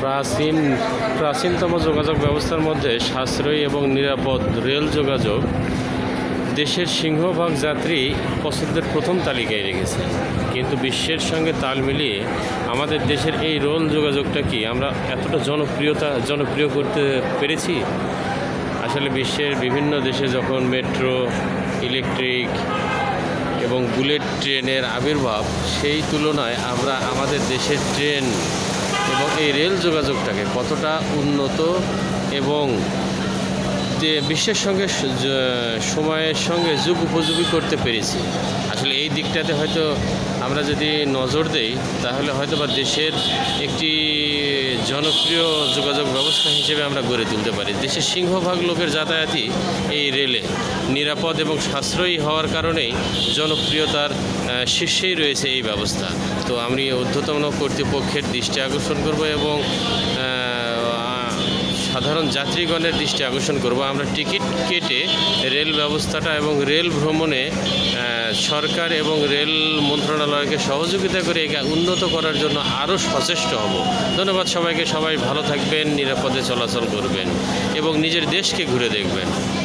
প্রাচীন, প্রাচীনতম যোগাযোগ ব্যবস্থার মধ্যে সাশ্রয়ী এবং নিরাপদ রেল যোগাযোগ দেশের সিংহভাগ যাত্রী পছন্দের প্রথম তালিকায় রেখেছে। কিন্তু বিশ্বের সঙ্গে তাল মিলিয়ে আমাদের দেশের এই রেল যোগাযোগটা কি আমরা এতটা জনপ্রিয়তা, জনপ্রিয় করতে পেরেছি? আসলে বিশ্বের বিভিন্ন দেশে যখন মেট্রো, ইলেকট্রিক এবং বুলেট ট্রেনের আবির্ভাব সেই তুলনায় আমরা আমাদের দেশের ট্রেন এবং এই রেল যোগাযোগটাকে কতটা উন্নত এবং যে বিশ্বের সঙ্গে সময়ের সঙ্গে যুগ উপযোগী করতে পেরেছি। আসলে এই দিকটাতে হয়তো আমরা যদি নজর দেই, তাহলে হয়তো বা দেশের একটি জনপ্রিয় যোগাযোগ ব্যবস্থা হিসেবে আমরা গড়ে তুলতে পারি। দেশের সিংহভাগ লোকের যাতায়াতই এই রেলে নিরাপদ এবং সাশ্রয়ী হওয়ার কারণেই জনপ্রিয়তার শীর্ষেই রয়েছে এই ব্যবস্থা। তো আমি ঊর্ধ্বতন কর্তৃপক্ষের দৃষ্টি আকর্ষণ করব এবং সাধারণ যাত্রীগণের দৃষ্টি আকর্ষণ করব। আমরা টিকিট কেটে রেল ব্যবস্থাটা এবং রেল ভ্রমণে সরকার এবং রেল মন্ত্রণালয়কে সহযোগিতা করে একে উন্নত করার জন্য আরও সচেষ্ট হব। ধন্যবাদ সবাইকে, সবাই ভালো থাকবেন, নিরাপদে চলাচল করবেন এবং নিজের দেশকে ঘুরে দেখবেন।